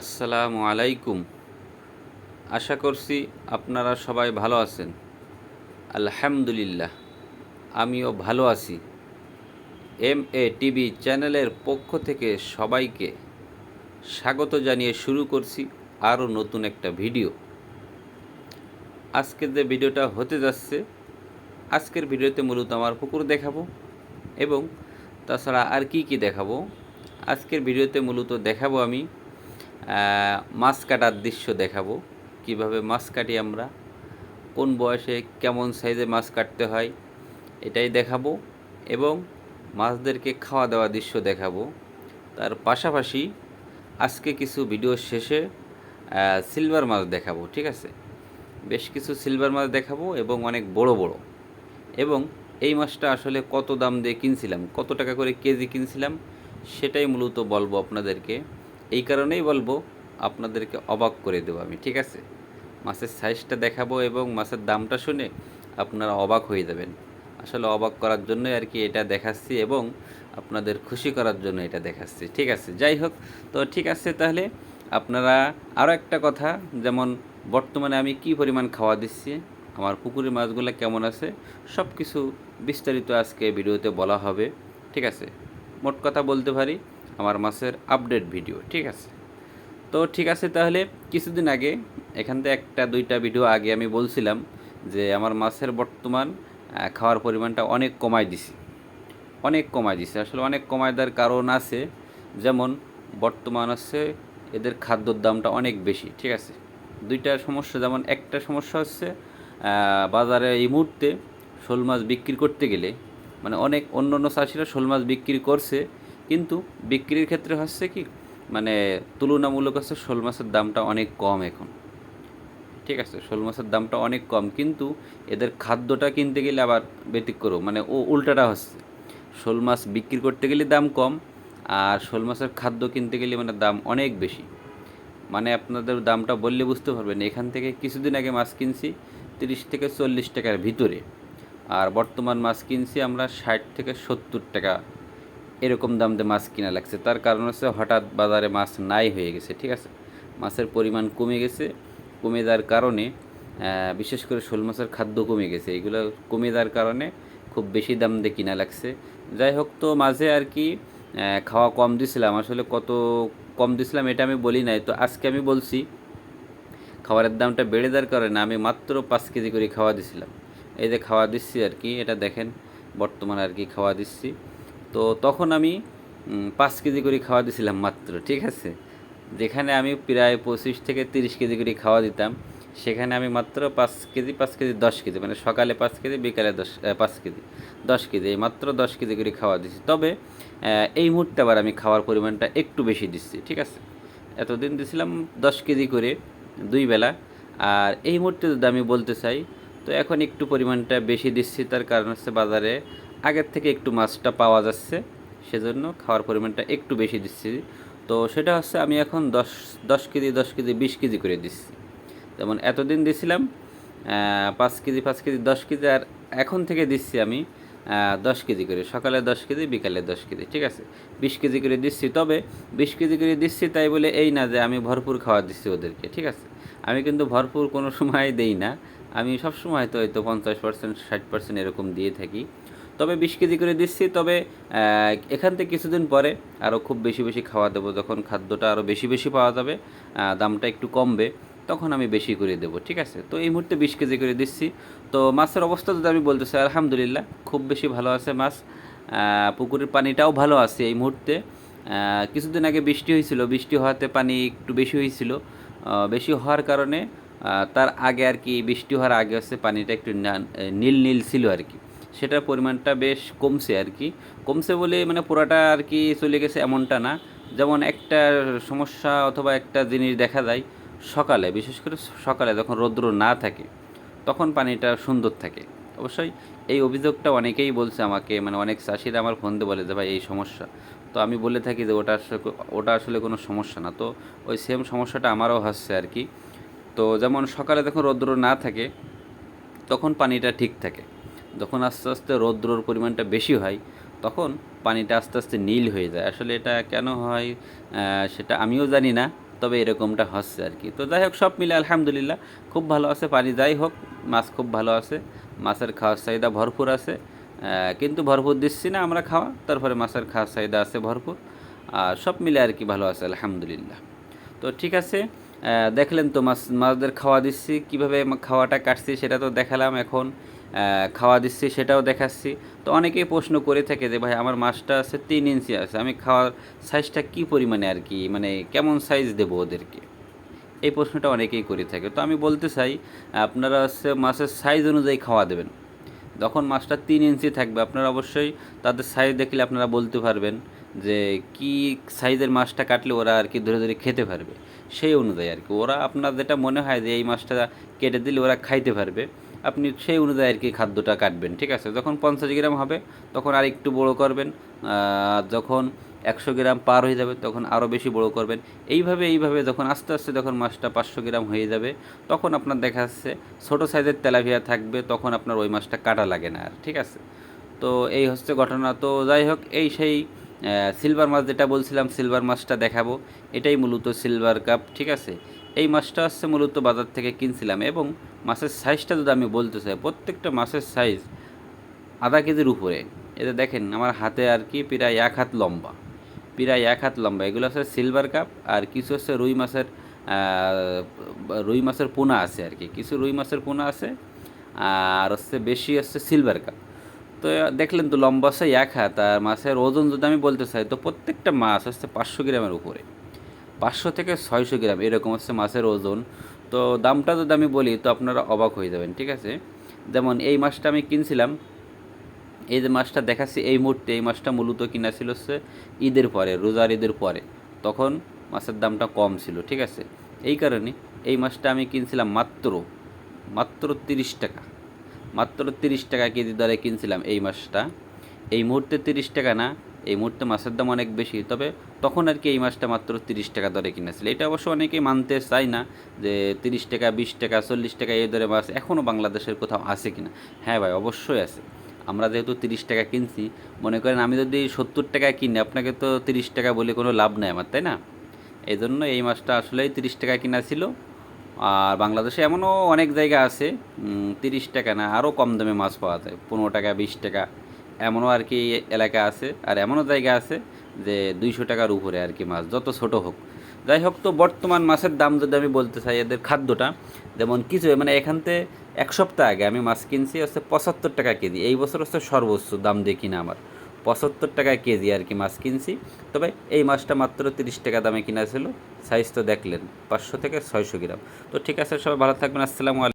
আসসালামু আলাইকুম। আশা করছি আপনারা সবাই ভালো আছেন। আলহামদুলিল্লাহ, আমিও ভালো আছি। এম এ টিভি চ্যানেলের পক্ষ থেকে সবাইকে স্বাগত জানিয়ে শুরু করছি আরও নতুন একটা ভিডিও। আজকের যে ভিডিওটা হতে যাচ্ছে, আজকের ভিডিওতে মূলত আমার পুকুর দেখাবো এবং তাছাড়া আর কি কি দেখাবো। আজকের ভিডিওতে মূলত দেখাবো আমি মাছ কাটার দৃশ্য দেখাবো। কীভাবে মাছ কাটি আমরা? কোন বয়সে কেমন সাইজে মাছ কাটতে হয়? এটাই দেখাবো এবং মাছদেরকে খাওয়া দাওয়া দৃশ্য দেখাবো। তার পাশাপাশি আজকে কিছু ভিডিও শেষে সিলভার মাছ দেখাবো, ঠিক আছে? বেশ কিছু সিলভার মাছ দেখাবো এবং অনেক বড় বড়। এবং এই মাছটা আসলে কত দাম দিয়ে কিনছিলাম, কত টাকা করে কেজি কিনছিলাম, সেটাই মূলত বলব আপনাদেরকে। এই কারণেই বলব, আপনাদেরকে অবাক করে দেবো আমি, ঠিক আছে? মাছের সাইজটা দেখাবো এবং মাছের দামটা শুনে আপনারা অবাক হয়ে যাবেন। আসলে অবাক করার জন্যই আর কি এটা দেখাচ্ছি এবং আপনাদের খুশি করার জন্য এটা দেখাচ্ছি, ঠিক আছে? যাই হোক, তো ঠিক আছে তাহলে আপনারা আরও একটা কথা, যেমন বর্তমানে আমি কি পরিমাণ খাওয়া দিচ্ছি, আমার পুকুরের মাছগুলো কেমন আছে সব কিছু বিস্তারিত আজকে ভিডিওতে বলা হবে, ঠিক আছে? মোট কথা বলতে পারি আমার মাছের আপডেট ভিডিও, ঠিক আছে? তো ঠিক আছে তাহলে, কিছুদিন আগে এখান থেকে একটা দুইটা ভিডিও আগে আমি বলছিলাম যে আমার মাছের বর্তমান খাওয়ার পরিমাণটা অনেক কমায় দিছি। অনেক কমায় দিছে। আসলে অনেক কমাই দেওয়ার কারণ আছে, যেমন বর্তমান আছে এদের খাদ্যর দামটা অনেক বেশি, ঠিক আছে? দুইটা সমস্যা, যেমন একটা সমস্যা হচ্ছে বাজারে এই মুহূর্তে শোল মাছ বিক্রি করতে গেলে মানে অনেক অন্য অন্য চাষিরা শোল মাছ বিক্রি করছে কিন্তু বিক্রির ক্ষেত্রে হচ্ছে কি মানে তুলনামূলক হচ্ছে শোল মাছের দামটা অনেক কম এখন। ঠিক আছে, শোল মাছের দামটা অনেক কম, কিন্তু এদের খাদ্যটা কিনতে গেলে আবার ব্যতিক্রম মানে ও উল্টাটা হচ্ছে। শোল মাছ বিক্রি করতে গেলে দাম কম, আর শোল মাছের খাদ্য কিনতে গেলে মানে দাম অনেক বেশি। মানে আপনাদের দামটা বললে বুঝতে পারবেন, এখান থেকে কিছুদিন আগে মাছ কিনছি তিরিশ থেকে চল্লিশ টাকার ভিতরে, আর বর্তমান মাছ কিনছি আমরা ষাট থেকে সত্তর টাকা এরকম দাম দিয়ে মাছ কিনা লাগছে। তার কারণ হচ্ছে হঠাৎ বাজারে মাছ নাই হয়ে গেছে, ঠিক আছে? মাছের পরিমাণ কমে গেছে। কমে যাওয়ার কারণে বিশেষ করে শোল মাছের খাদ্য কমে গেছে। এগুলো কমে যাওয়ার কারণে খুব বেশি দাম দিয়ে কিনা লাগছে। যাই হোক, তো মাঝে আর কি খাওয়া কম দিছিলাম। আসলে কত কম দিছিলাম এটা আমি বলি নাই। তো আজকে আমি বলছি, খাবারের দামটা বেড়ে যাওয়ার কারণে আমি মাত্র পাঁচ কেজি করে খাওয়া দিছিলাম। এই যে খাওয়া দিচ্ছি আর কি, এটা দেখেন, বর্তমানে আর কি খাওয়া দিচ্ছি। তো তখন আমি পাঁচ কেজি করে খাওয়া দিছিলাম মাত্র, ঠিক আছে? যেখানে আমি প্রায় পঁচিশ থেকে তিরিশ কেজি করে খাওয়া দিতাম, সেখানে আমি মাত্র পাঁচ কেজি পাঁচ কেজি, দশ কেজি মানে সকালে পাঁচ কেজি, বিকালে দশ পাঁচ কেজি, দশ কেজি, এই মাত্র দশ কেজি করে খাওয়া দিচ্ছি তবে এই মুহূর্তে আবার আমি খাওয়ার পরিমাণটা একটু বেশি দিচ্ছি, ঠিক আছে? এতদিন দিছিলাম দশ কেজি করে, দুই বেলা। আর এই মুহূর্তে যদি আমি বলতে চাই, তো এখন একটু পরিমাণটা বেশি দিচ্ছি, তার কারণ হচ্ছে বাজারে আগের থেকে একটু মাছটা পাওয়া যাচ্ছে, সেজন্য খাওয়ার পরিমাণটা একটু বেশি দিচ্ছি। তো সেটা হচ্ছে আমি এখন দশ দশ কেজি দশ কেজি, বিশ কেজি করে দিচ্ছি। যেমন এতদিন দিছিলাম পাঁচ কেজি পাঁচ কেজি, দশ কেজি, আর এখন থেকে দিচ্ছি আমি দশ কেজি করে। সকালে দশ কেজি, বিকালে দশ কেজি, ঠিক আছে? বিশ কেজি করে দিচ্ছি। তবে বিশ কেজি করে দিচ্ছি তাই বলে এই না যে আমি ভরপুর খাওয়া দিচ্ছি ওদেরকে, ঠিক আছে? আমি কিন্তু ভরপুর কোনো সময় দেই না। আমি সব সময় তো হয়তো পঞ্চাশ পার্সেন্ট ষাট পার্সেন্ট এরকম দিয়ে থাকি। তবে বিশ কেজি করে দিচ্ছি। তবে এখান থেকে কিছুদিন পরে আরও খুব বেশি বেশি খাওয়া দেবো। যখন খাদ্যটা আরও বেশি বেশি পাওয়া যাবে দামটা একটু কমবে, তখন আমি বেশি করে দেবো, ঠিক আছে? তো এই মুহূর্তে বিশ কেজি করে দিচ্ছি। তো মাছের অবস্থা যদি আমি বলতে চাই, আলহামদুলিল্লাহ, খুব বেশি ভালো আছে মাছ। পুকুরের পানিটাও ভালো আছে এই মুহূর্তে। কিছুদিন আগে বৃষ্টি হয়েছিল। বৃষ্টি হওয়াতে পানি একটু বেশি হয়েছিল। বেশি হওয়ার কারণে তার আগে আর কি বৃষ্টি হওয়ার আগে হচ্ছে পানিটা একটু নীল নীল ছিল আর কি। সেটার পরিমাণটা বেশ কমছে আর কি। কমছে বলে মানে পুরাটা আর কি চলে গেছে এমনটা না। যেমন একটা সমস্যা অথবা একটা জিনিস দেখা যায় সকালে, বিশেষ করে সকালে যখন রৌদ্র না থাকে, তখন পানিটা সুন্দর থাকে। অবশ্যই এই অভিযোগটা অনেকেই বলছে আমাকে মানে অনেক চাষিরা আমার ফোন দিয়ে বলে যে, ভাই, এই সমস্যা। তো আমি বলে থাকি যে, ওটা ওটা আসলে কোনো সমস্যা না। তো ওই সেম সমস্যাটা আমারও হচ্ছে আর কি। তো যেমন সকালে যখন রৌদ্র না থাকে, তখন পানিটা ঠিক থাকে। যখন আস্তে আস্তে রৌদ্রর পরিমাণটা বেশি হয়, তখন পানিটা আস্তে আস্তে নীল হয়ে যায়। আসলে এটা কেন হয় সেটা আমিও জানি না, তবে এরকমটা হচ্ছে আর কি। তো যাই হোক, সব মিলে আলহামদুলিল্লাহ, খুব ভালো আছে পানি। যাই হোক, মাছ খুব ভালো আছে, মাছের খাওয়ার চাহিদা ভরপুর আছে কিন্তু ভরপুর দিচ্ছি না আমরা খাওয়া, তারপরে মাছের খাওয়ার চাহিদা আছে ভরপুর, আর সব মিলে আর কি ভালো আছে, আলহামদুলিল্লাহ। তো ঠিক আছে দেখলেন তো মাছ, মাছদের খাওয়া দিচ্ছি, কীভাবে খাওয়াটা কাটছি সেটা তো দেখালাম এখন। খাওয়া দিচ্ছি, সেটাও দেখাচ্ছি। তো অনেকেই প্রশ্ন করে থাকে যে, ভাই, আমার মাছটা আছে তিন ইঞ্চি আছে, আমি খাওয়ার সাইজটা কী পরিমাণে আর কি? মানে কেমন সাইজ দেবো ওদেরকে? এই প্রশ্নটা অনেকেই করে থাকে। তো আমি বলতে চাই, আপনারা হচ্ছে মাছের সাইজ অনুযায়ী খাওয়া দেবেন। যখন মাছটা তিন ইঞ্চি থাকবে, আপনারা অবশ্যই তাদের সাইজ দেখলে আপনারা বলতে পারবেন যে, কি সাইজের মাছটা কাটলে ওরা আর কি ধরে ধরে খেতে পারবে। সেই অনুযায়ী আর কি। ওরা আপনার যেটা মনে হয় যে, এই মাছটা কেটে দিলে ওরা খাইতে পারবে। আপনি সেই অনুযায়ী আর কি খাদ্যটা কাটবেন, ঠিক আছে? যখন পঞ্চাশ গ্রাম হবে, তখন আর একটু বড় করবেন যখন একশো গ্রাম পার হয়ে যাবে, তখন আরও বেশি বড় করবেন। এইভাবে এইভাবে যখন আস্তে আস্তে যখন মাছটা পাঁচশো গ্রাম হয়ে যাবে, তখন আপনার দেখা যাচ্ছে ছোটো সাইজের তেলাভিয়া থাকবে, তখন আপনার ওই মাছটা কাটা লাগে না আর, ঠিক আছে? তো এই হচ্ছে ঘটনা। তো যাই হোক, এই সেই সিলভার মাছ যেটা বলছিলাম, সিলভার মাছটা দেখাবো। এটাই মূলত সিলভার কাপ, ঠিক আছে? এই মাছটা হচ্ছে মূলত বাজার থেকে কিনছিলাম এবং মাছের সাইজটা যদি আমি বলতে চাই, প্রত্যেকটা মাছের সাইজ আধা কেজির উপরে। এতে দেখেন, আমার হাতে আর কি প্রায় এক হাত লম্বা। প্রায় এক হাত লম্বা। এগুলো হচ্ছে সিলভার কাপ আর কিছু হচ্ছে রুই মাছের রুই মাছের পোনা আছে আর কি। কিছু রুই মাছের পোনা আছে, আর হচ্ছে বেশি হচ্ছে সিলভার কাপ তো দেখলেন তো লম্বা আছে এক হাত, আর মাছের ওজন যদি আমি বলতে চাই, তো প্রত্যেকটা মাছ হচ্ছে পাঁচশো গ্রামের উপরে। পাঁচশো থেকে ছয়শো গ্রাম, এরকম হচ্ছে মাছের ওজন। তো দামটা যদি আমি বলি, তো আপনারা অবাক হয়ে যাবেন, ঠিক আছে? যেমন এই মাছটা আমি কিনছিলাম, এই যে মাছটা দেখাচ্ছি এই মুহূর্তে, এই মাছটা মূলত কিনা ছিল হচ্ছে ঈদের পরে, রোজার ঈদের পরে। তখন মাছের দামটা কম ছিল, ঠিক আছে? এই কারণে এই মাছটা আমি কিনছিলাম মাত্র মাত্র তিরিশ টাকা। মাত্র তিরিশ টাকা কেজি দরে কিনছিলাম এই মাছটা। এই মুহূর্তে তিরিশ টাকা না এই মুহূর্তে মাছের দাম অনেক বেশি, তবে তখন আর কি এই মাছটা মাত্র তিরিশ টাকা দরে কিনেছিল। এটা অবশ্য অনেকেই মানতে চায় না যে তিরিশ টাকা, বিশ টাকা, চল্লিশ টাকা এই দরে মাছ এখনও বাংলাদেশের কোথাও আছে কিনা। হ্যাঁ ভাই, অবশ্যই আছে। আমরা যেহেতু তিরিশ টাকা কিনছি, মনে করেন আমি যদি সত্তর টাকা কিনি, আপনাকে তো তিরিশ টাকা বলে কোনো লাভ নেই আমার, তাই না? এই জন্য এই মাছটা আসলেই তিরিশ টাকা কিনা ছিল। আর বাংলাদেশে এমনও অনেক জায়গা আছে তিরিশ টাকা না, আরও কম দামে মাছ পাওয়া যায়, পনেরো টাকা, বিশ টাকা। এমনও আর কি এলাকা আছে, আর এমনও জায়গা আছে যে দুইশো টাকার উপরে আর কি মাছ, যত ছোট হোক। যাই হোক, তো বর্তমান মাছের দাম যদি আমি বলতে চাই, এদের খাদ্যটা, যেমন কিছু মানে এখানতে এক সপ্তাহ আগে আমি মাছ কিনছি হচ্ছে পঁচাত্তর টাকা কেজি, এই বছর হচ্ছে সর্বোচ্চ দাম দিয়ে কিনা আমার। পঁচাত্তর টাকা কেজি আর কি মাছ কিনছি, তবে এই মাছটা মাত্র তিরিশ টাকা দামে কিনা ছিল সাইজ তো দেখলেন, পাঁচশো থেকে ছয়শো গ্রাম। তো ঠিক আছে, সবাই ভালো থাকবেন, আসসালামু আলাইকুম।